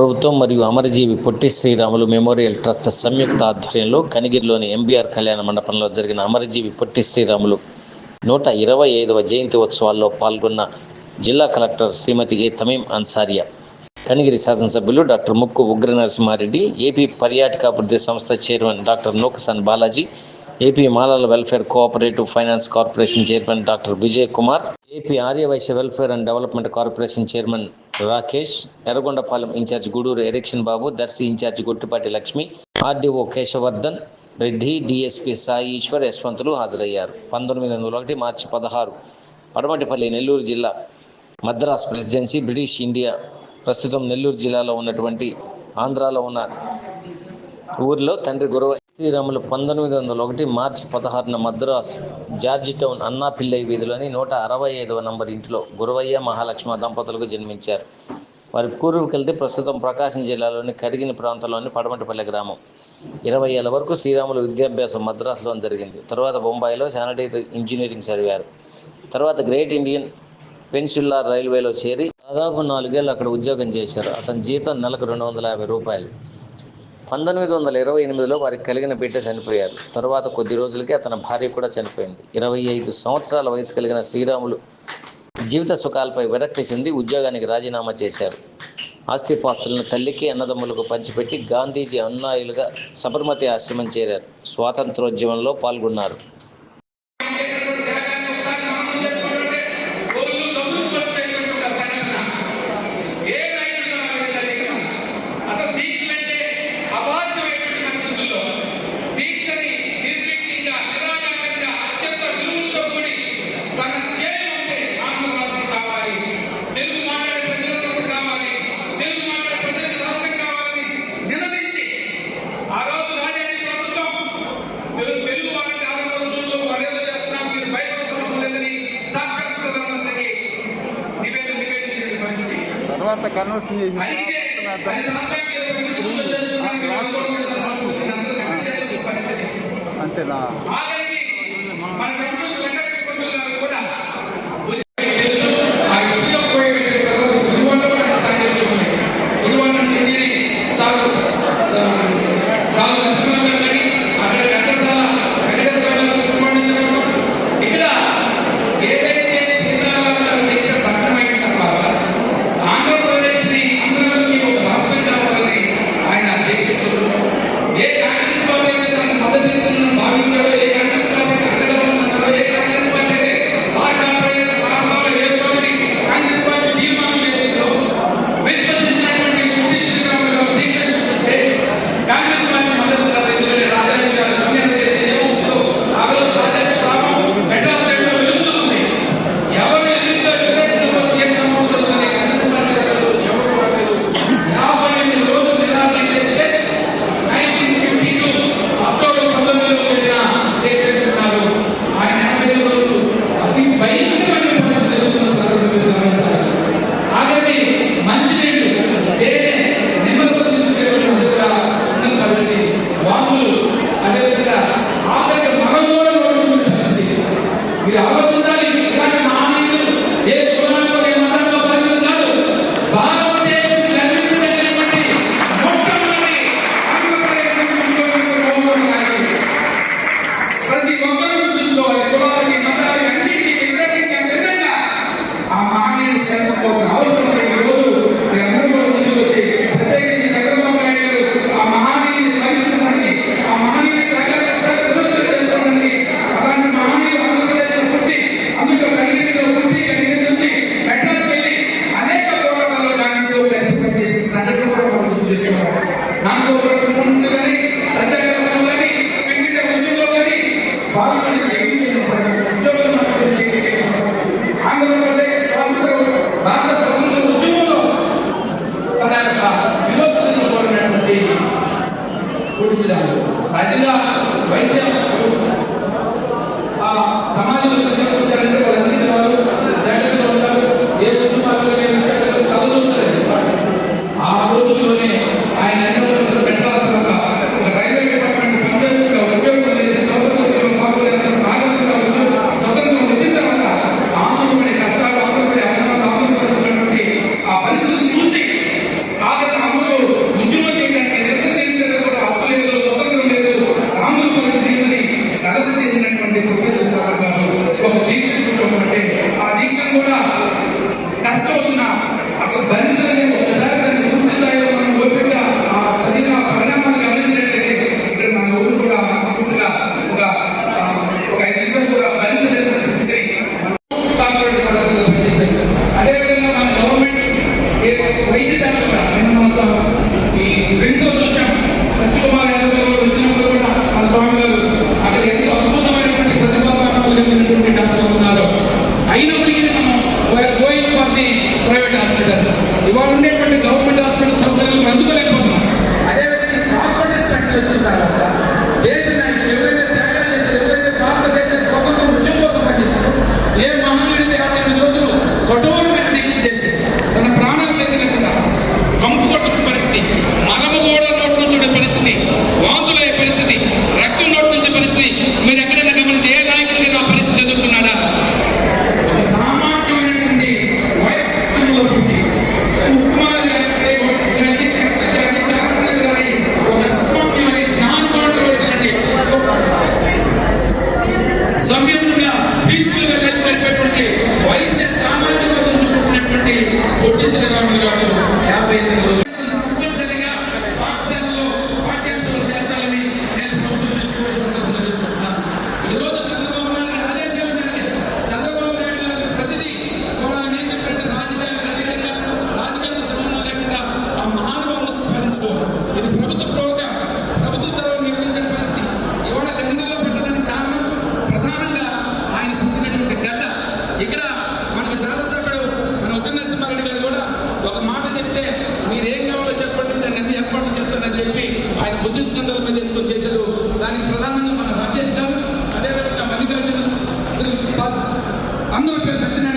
ప్రభుత్వం మరియు అమరజీవి పొట్టి శ్రీరాములు మెమోరియల్ ట్రస్ట్ సంయుక్త ఆధ్వర్యంలో కనిగిరిలోని ఎంబీఆర్ కళ్యాణ మండపంలో జరిగిన అమరజీవి పొట్టి శ్రీరాములు నూట ఇరవై ఐదవ జయంతి ఉత్సవాల్లో పాల్గొన్న జిల్లా కలెక్టర్ శ్రీమతి ఏ తమీం అన్సారియా కనిగిరి శాసనసభ్యులు డాక్టర్ ముక్కు ఉగ్ర నరసింహారెడ్డి ఏపీ పర్యాటకాభివృద్ధి సంస్థ chairman doctor Nukasan Balaji AP మాలల welfare cooperative finance corporation chairman doctor Vijay Kumar AP Aryavaishya welfare and development corporation chairman Rakesh Yerragondapalem incharge Gudur Erikshan Babu Darsi incharge Guttupati Lakshmi RDO Keshavardhan Reddy DSP Sai Eshwar యశ్వంతులు హాజరయ్యారు. పంతొమ్మిది వందల ఒకటి మార్చి పదహారు పడమటిపల్లి నెల్లూరు జిల్లా Madras presidency British India ప్రస్తుతం నెల్లూరు జిల్లాలో ఉన్నటువంటి ఆంధ్రాలో ఉన్న ఊరిలో తండ్రి గురవ శ్రీరాములు పంతొమ్మిది వందల ఒకటి మార్చి పదహారున మద్రాస్ జార్జి టౌన్ అన్నా పిల్లై వీధిలోని నూట అరవై ఐదవ నంబర్ ఇంటిలో గురవయ్య మహాలక్ష్మ దంపతులకు జన్మించారు. వారి పూర్వీకులది ప్రస్తుతం ప్రకాశం జిల్లాలోని కరిగిన ప్రాంతంలోని పడమటిపల్లి గ్రామం. ఇరవై ఏళ్ళ వరకు శ్రీరాములు విద్యాభ్యాసం మద్రాసులో జరిగింది. తర్వాత బొంబాయిలో శానిటరీ ఇంజనీరింగ్ చదివారు. తర్వాత గ్రేట్ ఇండియన్ పెన్షిల్లార్ రైల్వేలో చేరి దాదాపు నాలుగేళ్ళు అక్కడ ఉద్యోగం చేశారు. అతని జీతం నెలకు రెండు వందల యాభై రూపాయలు. పంతొమ్మిది వందల ఇరవై ఎనిమిదిలో వారికి కలిగిన బిడ్డ చనిపోయారు. తరువాత కొద్ది రోజులకే అతని భార్య కూడా చనిపోయింది. ఇరవై ఐదు సంవత్సరాల వయసు కలిగిన శ్రీరాములు జీవిత సుఖాలపై విరక్తి చెంది ఉద్యోగానికి రాజీనామా చేశారు. ఆస్తిపాస్తులను తల్లికి అన్నదమ్ములకు పంచిపెట్టి గాంధీజీ అన్నాయులుగా సబర్మతి ఆశ్రమం చేరారు. స్వాతంత్రోద్యమంలో పాల్గొన్నారు. తర్వాత కన్వర్షన్ చేసి అంతేనా మీరు ఆలోచించాలి. అందరూ కలిసి వచ్చిన